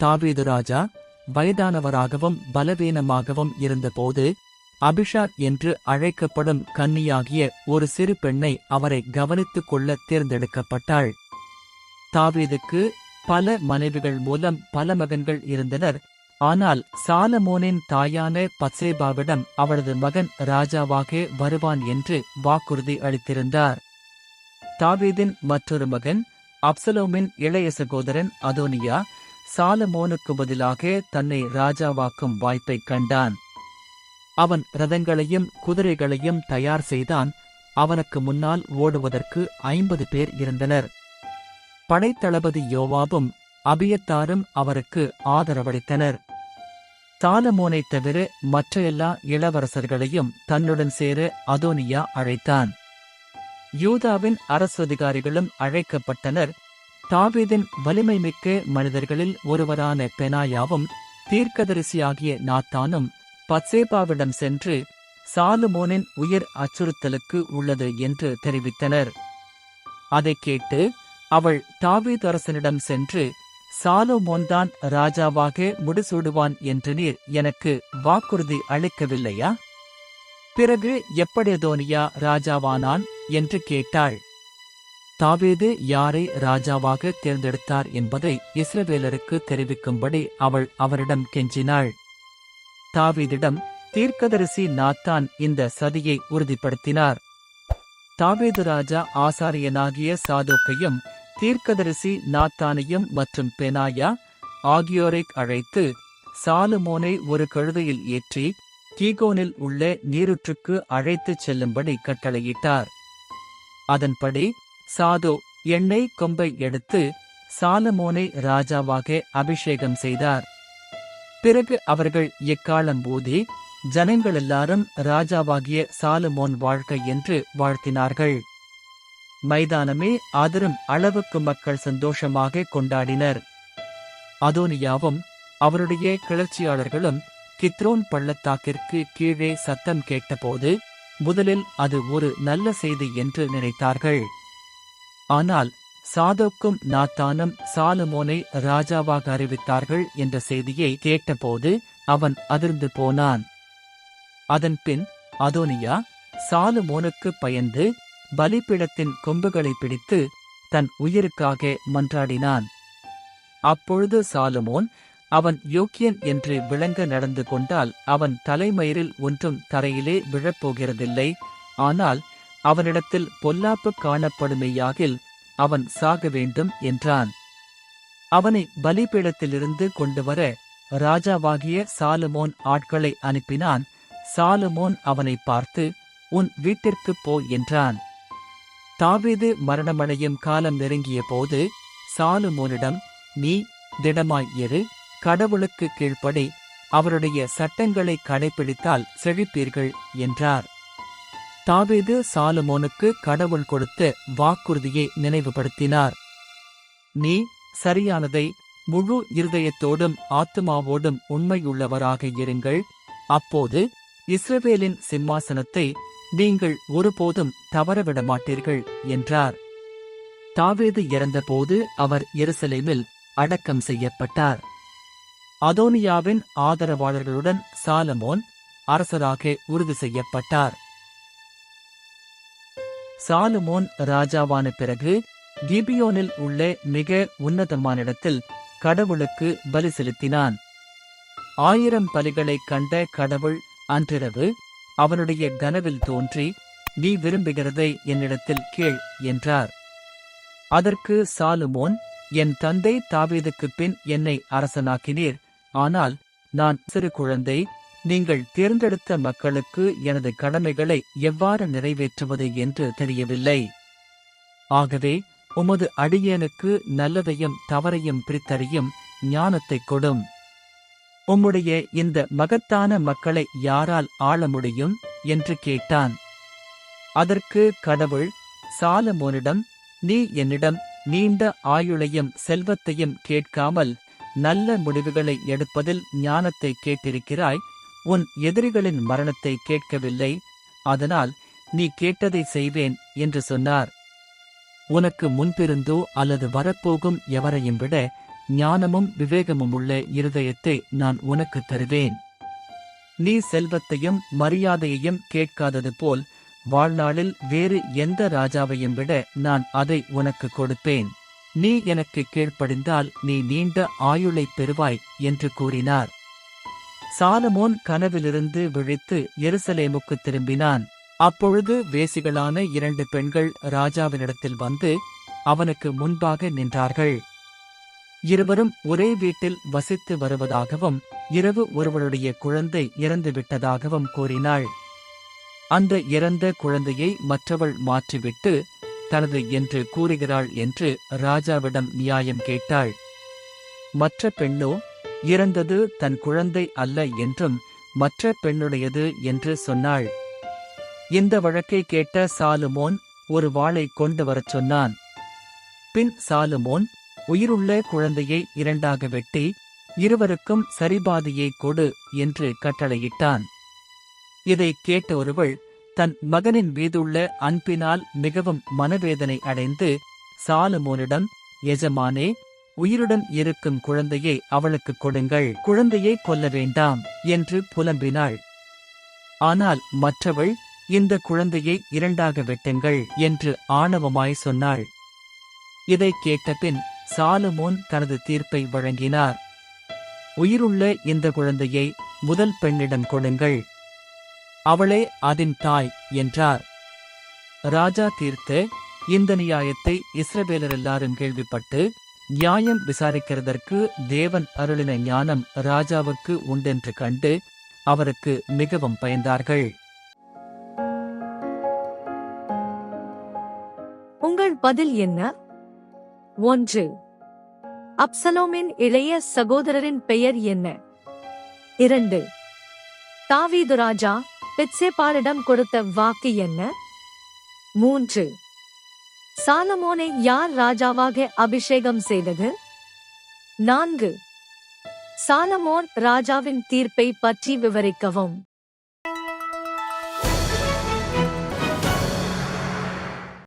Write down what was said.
தாவீது ராஜா வயதானவராகவும் பலவீனமாகவும் இருந்தபோது அபிஷார் என்று அழைக்கப்படும் கன்னியாகிய ஒரு சிறு பெண்ணை அவரை கவனித்துக் கொள்ள தேர்ந்தெடுக்கப்பட்டாள். தாவீதுக்கு பல மனைவிகள் மூலம் பல மகன்கள் இருந்தனர். ஆனால் சாலமோனின் தாயான பத்சேபாவிடம் அவளது மகன் ராஜாவாக வருவான் என்று வாக்குறுதி அளித்திருந்தார். தாவீதின் மற்றொரு மகன் அப்சலோமின் இளைய சகோதரன் அதோனியா சாலமோனுக்கு பதிலாக தன்னை ராஜாவாக்கும் வாய்ப்பைக் கண்டான். அவன் ரதங்களையும் குதிரைகளையும் தயார் செய்தான். அவனுக்கு முன்னால் ஓடுவதற்கு ஐம்பது பேர் இருந்தனர். படைத்தளபதி யோவாவும் அபியத்தாரும் அவருக்கு ஆதரவளித்தனர். சாலமோனைத் தவிர மற்ற எல்லா இளவரசர்களையும் தன்னுடன் சேர அதோனியா அழைத்தான். யூதாவின் அரசு அதிகாரிகளும் அழைக்கப்பட்டனர். தாவீதின் வலிமை மிக்க மனிதர்களில் ஒருவரான பெனாயாவும் தீர்க்கதரிசியாகிய நாத்தானும் பத்சேபாவிடம் சென்று சாலுமோனின் உயிர் அச்சுறுத்தலுக்கு உள்ளது என்று தெரிவித்தனர். அதைக் கேட்டு அவள் தாவீதரசனிடம் சென்று சாலோமோன்தான் ராஜாவாக முடிசூடுவான் என்று நீர் எனக்கு வாக்குறுதி அளிக்கவில்லையா? பிறகு எப்படி தோனியா ராஜாவானான்? என்று கேட்டாள். தாவீது யாரை ராஜாவாக தேர்ந்தெடுத்தார் என்பதை இஸ்ரவேலருக்கு தெரிவிக்கும்படி அவள் அவரிடம் கெஞ்சினாள். தாவீதிடம் தீர்க்கதரிசி நாத்தான் இந்த சதியை உறுதிப்படுத்தினார். தாவேது ராஜா ஆசாரியனாகிய சாதோக்கையும் தீர்க்கதரிசி நாத்தானையும் மற்றும் பெனாயா ஆகியோரை அழைத்து சாலுமோனை ஒரு கழுதையில் ஏற்றி கீகோனில் உள்ள நீருற்றுக்கு அழைத்துச் செல்லும்படி கட்டளையிட்டார். அதன்படி சாதோ எண்ணெய் கொம்பை எடுத்து சாலமோனை ராஜாவாக அபிஷேகம் செய்தார். பிறகு அவர்கள் எக்காலம் போதி ஜனங்கள் எல்லாரும் ராஜாவாகிய சாலமோன் வாழ்க்கை என்று வாழ்த்தினார்கள். மைதானமே அதிரும் அளவுக்கு மக்கள் சந்தோஷமாக கொண்டாடினர். அதோனியாவும் அவருடைய கிளர்ச்சியாளர்களும் கித்ரோன் பள்ளத்தாக்கிற்கு கீழே சத்தம் கேட்டபோது முதலில் அது ஒரு நல்ல செய்தி என்று நினைத்தார்கள். ஆனால் சாதோக்கும் நாத்தானும் சாலமோனை ராஜாவாக அறிவித்தார்கள் என்ற செய்தியை கேட்டபோது அவன் அதிர்ந்து போனான். அதன்பின் அதோனியா சாலுமோனுக்கு பயந்து பலிப்பிடத்தின் கொம்புகளை பிடித்து தன் உயிருக்காக மன்றாடினான். அப்பொழுது சாலுமோன் அவன் யோக்கியன் என்று விளங்க நடந்து கொண்டால் அவன் தலைமயிரில் ஒன்றும் தரையிலே விழப்போகிறதில்லை. ஆனால் அவனிடத்தில் பொல்லாப்பு காணப்படுமையாகில் அவன் சாக வேண்டும் என்றான். அவனை பலிபீடத்திலிருந்து கொண்டுவர ராஜாவாகிய சாலுமோன் ஆட்களை அனுப்பினான். சாலுமோன் அவனை பார்த்து உன் வீட்டிற்குப் போ என்றான். தாவீது மரணமடையும் காலம் நெருங்கிய போது சாலுமோனிடம் நீ திடமாய் இரு கடவுளுக்கு கீழ்ப்படி அவருடைய சட்டங்களை கடைபிடித்தால் செழிப்பீர்கள் என்றார். தாவீது சாலமோனுக்கு கடவுள் கொடுத்த வாக்குறுதியை நினைவுபடுத்தினார். நீ சரியானதை முழு இருதயத்தோடும் ஆத்துமாவோடும் உண்மையுள்ளவராக இருங்கள். அப்போது இஸ்ரவேலின் சிம்மாசனத்தை நீங்கள் ஒருபோதும் தவறவிட மாட்டீர்கள் என்றார். தாவேது இறந்தபோது அவர் எருசலேமில் அடக்கம் செய்யப்பட்டார். அதோனியாவின் ஆதரவாளர்களுடன் சாலமோன் அரசராக உறுதி செய்யப்பட்டார். சாலுமோன் ராஜாவான பிறகு கிபியோனில் உள்ள மிக உன்னதமான இடத்தில் கடவுளுக்கு பலி செலுத்தினான். ஆயிரம் பலிகளைக் கண்ட கடவுள் அன்றிரவு அவனுடைய கனவில் தோன்றி நீ விரும்புகிறதை என்னிடத்தில் கேள் என்றார். அதற்கு சாலுமோன் என் தந்தை தாவீதுக்குப் பின் என்னை அரசனாக்கினீர். ஆனால் நான் சிறு குழந்தை நீங்கள் தேர்ந்தெடுத்த மக்களுக்கு எனது கடமைகளை எவ்வாறு நிறைவேற்றுவது என்று தெரியவில்லை. ஆகவே உமது அடியேனுக்கு நல்லதையும் தவறையும் பிரித்தறியும் ஞானத்தைக் கொடும். உம்முடைய இந்த மகத்தான மக்களை யாரால் ஆள முடியும்? என்று கேட்டான். அதற்கு கடவுள் சாலமோனிடம் நீ என்னிடம் நீண்ட ஆயுளையும் செல்வத்தையும் கேட்காமல் நல்ல முடிவுகளை எடுப்பதில் ஞானத்தை கேட்டிருக்கிறாய்? உன் எதிரிகளின் மரணத்தை கேட்கவில்லை. அதனால் நீ கேட்டதை செய்வேன் என்று சொன்னார். உனக்கு முன்பிருந்தோ அல்லது வரப்போகும் எவரையும் விட ஞானமும் விவேகமும் உள்ள இருதயத்தை நான் உனக்கு தருவேன். நீ செல்வத்தையும் மரியாதையையும் கேட்காதது போல் வாழ்நாளில் வேறு எந்த ராஜாவையும் விட நான் அதை உனக்கு கொடுப்பேன். நீ எனக்கு கீழ்ப்படிந்தால் நீ நீண்ட ஆயுளை பெறுவாய் என்று கூறினார். சாலமோன் கனவிலிருந்து விழித்து எருசலேமுக்கு திரும்பினான். அப்பொழுது வேசிகளான இரண்டு பெண்கள் ராஜாவினிடத்தில் வந்து அவனுக்கு முன்பாக நின்றார்கள். இருவரும் ஒரே வீட்டில் வசித்து வருவதாகவும் இரவு ஒருவருடைய குழந்தை இறந்து விட்டதாகவும் கூறினாள். அந்த இறந்த குழந்தையை மற்றவள் மாற்றிவிட்டு தனது என்று கூறுகிறாள் என்று ராஜாவிடம் நியாயம் கேட்டாள். மற்ற பெண்ணோ இறந்தது தன் குழந்தை அல்ல என்றும் மற்ற பெண்ணுடையது என்று சொன்னாள். இந்த வழக்கை கேட்ட சாலுமோன் ஒரு வாளை கொண்டு வரச் சொன்னான். பின் சாலுமோன் உயிருள்ள குழந்தையை இரண்டாக வெட்டி இருவருக்கும் சரிபாதியை கொடு என்று கட்டளையிட்டான். இதை கேட்ட ஒருவள் தன் மகனின் மீதுள்ள அன்பினால் மிகவும் மனவேதனை அடைந்து சாலுமோனிடம் எஜமானே உயிருடன் இருக்கும் குழந்தையை அவளுக்கு கொடுங்கள். குழந்தையை கொல்ல வேண்டாம் என்று புலம்பினாள். ஆனால் மற்றவள் இந்த குழந்தையை இரண்டாக வெட்டுங்கள் என்று ஆணவமாய் சொன்னாள். இதை கேட்டபின் சாலுமோன் தனது தீர்ப்பை வழங்கினார். உயிருள்ள இந்த குழந்தையை முதல் பெண்ணிடம் கொடுங்கள். அவளே அதன் தாய் என்றார். ராஜா தீர்த்த இந்த நியாயத்தை இஸ்ரவேலர் எல்லாரும் கேள்விப்பட்டு நியாயம் விசாரிக்கிறதற்கு தேவன் அருளின ஞானம் ராஜாவுக்கு உண்டென்று கண்டு அவருக்கு மிகவும் பயந்தார்கள். உங்கள் பதில் என்ன? ஒன்று. அப்சலோமின் இளைய சகோதரரின் பெயர் என்ன? இரண்டு. தாவீது ராஜா பிட்சேபாலிடம் கொடுத்த வாக்கு என்ன? மூன்று. சாலமோனை யார் ராஜாவாக அபிஷேகம் செய்தது? நான்கு. சாலமோன் ராஜாவின் தீர்ப்பை பற்றி விவரிக்கவும்.